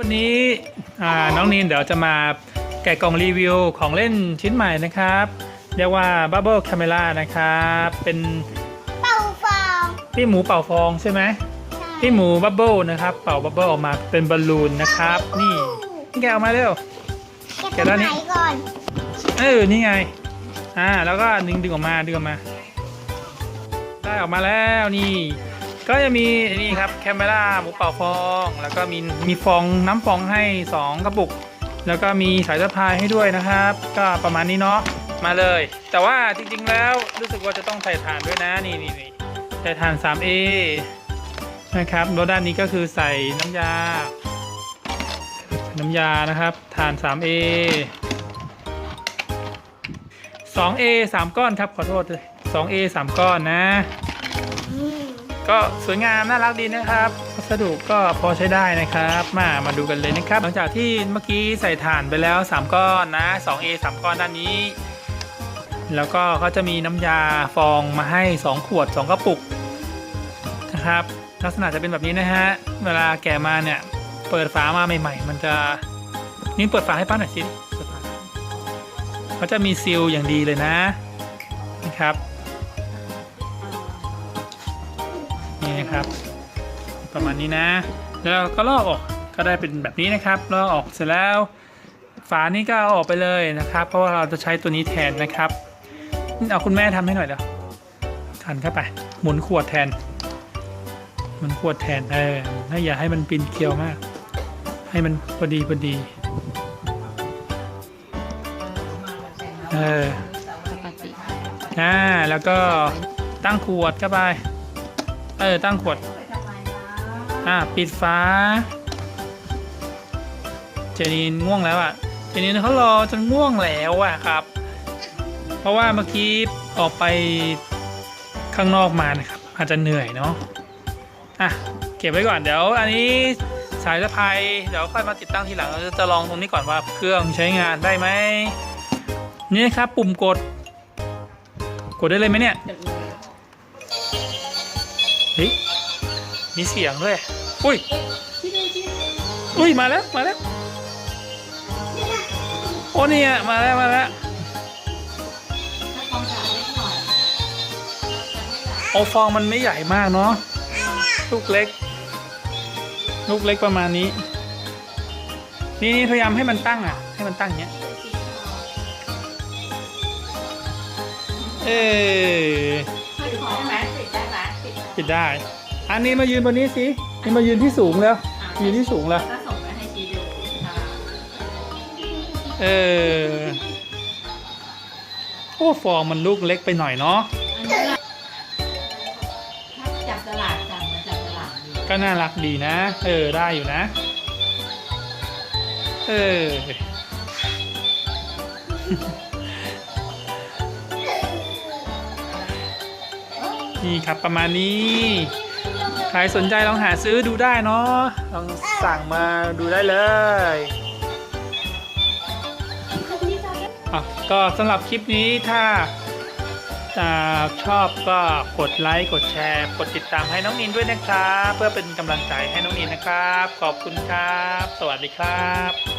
วันนี้อ่าน้องนีนเดี๋ยวจะมาแกะกล่องรีวิวของเล่นชิ้นใหม่นะครับ เรียกว่า Bubble Camera นะครับ เป็นเป่าฟองพี่หมูเป่าฟองใช่ไหมพี่หมูบับเบิลนะครับ เป่าบับเบิลออกมาเป็นบอลลูนนะครับ นี่แกะออกมาเร็วแกะแกะด้าด้านนนี้ไหนก่อนเออนี่ไงอ่าแล้วก็ดึงดึงออกมาดึงออกมา ได้ออกมาแล้วนี่ ก็จะมีนี่ครับแคมเมราหมูเป่าฟอง แล้วก็มีมีฟองน้ำฟองให้ 2 กระปุก แล้วก็มีสายสะพายให้ด้วยนะครับ ก็ประมาณนี้เนาะมาเลย แต่ว่าจริงๆแล้วรู้สึกว่าจะต้องใส่ถ่านด้วยนะนี่นี่นี่ใส่ถ่าน 3A นะครับแล้วด้านนี้ก็คือใส่น้ำยา น้ำยานะครับถ่าน 3A 2A 3 ก้อนครับขอโทษเลย 2A 3 ก้อนนะ ก็สวยงามน่ารักดีนะครับวัสดุก็พอใช้ได้นะครับ มามาดูกันเลยนะครับ หลังจากที่เมื่อกี้ใส่ถ่านไปแล้ว 3 ก้อนนะ 2A 3 ก้อนด้านนี้ แล้วก็เขาจะมีน้ำยาฟองมาให้ 2 ขวด 2 กระปุกนะครับ ลักษณะจะเป็นแบบนี้นะฮะ เวลาแกะมาเนี่ย เปิดฝามาใหม่ ๆ มันจะนี่เปิดฝาให้ป้าหน่อยสิเปิดฝาเขาจะมีซีลอย่างดีเลยนะนะครับ นี่นะครับ ประมาณนี้นะ แล้วเราก็ลอกออกก็ได้เป็นแบบนี้นะครับลอกออกเสร็จแล้ว ฝานี้ก็เอาออกไปเลยนะครับ เพราะว่าเราจะใช้ตัวนี้แทนนะครับนี่เอาคุณแม่ทำให้หน่อยเดี๋ยวทันเข้าไป หมุนขวดแทนหมุนขวดแทนเออถ้าอย่าให้มันปีนเกลียวมาก ให้มันพอดีพอดีเออปกติอ่าแล้วก็ตั้งขวดเข้าไป เออ ตั้งขวด อ่า ปิดฝาเจนีนง่วงแล้วอะ เจนีนเขารอจนง่วงแล้วอะครับ เพราะว่าเมื่อกี้ออกไปข้างนอกมานะครับ อาจจะเหนื่อยเนาะ อะ เก็บไว้ก่อน เดี๋ยว อันนี้สายสะพายเดี๋ยวค่อยมาติดตั้งทีหลังเราจะลองตรงนี้ก่อนว่าเครื่องใช้งานได้ไหมนี่นะครับปุ่มกด กดได้เลยไหมเนี่ย เฮ้ยมีเสียงด้วย อุ้ย อุ้ย มาแล้ว มาแล้ว โอ้เนี่ย มาแล้ว มาแล้วโอฟองมันไม่ใหญ่มากเนาะ ลูกเล็ก ลูกเล็กประมาณนี้ นี่นี่พยายามให้มันตั้งอะ ให้มันตั้งอย่างเงี้ย เออขอ ได้ อันนี้มายืนบนนี้สินี่มายืนที่สูงแล้วยืนที่สูงแล้วก็ส่งไปให้ชีดูค่ะเออโอ้ฟองมันลูกเล็กไปหน่อยเนาะอันนี้ละถ้าจับตลาดจับมาจับตลาดดีก็น่ารักดีนะ เออได้อยู่นะ เออ นี่ครับประมาณนี้ ใครสนใจลองหาซื้อดูได้เนาะลองสั่งมาดูได้เลยอะก็สำหรับคลิปนี้ถ้าอาชอบก็กดไลค์กดแชร์ กดติดตามให้น้องนินด้วยนะครับ เพื่อเป็นกำลังใจให้น้องนินนะครับ ขอบคุณครับ สวัสดีครับ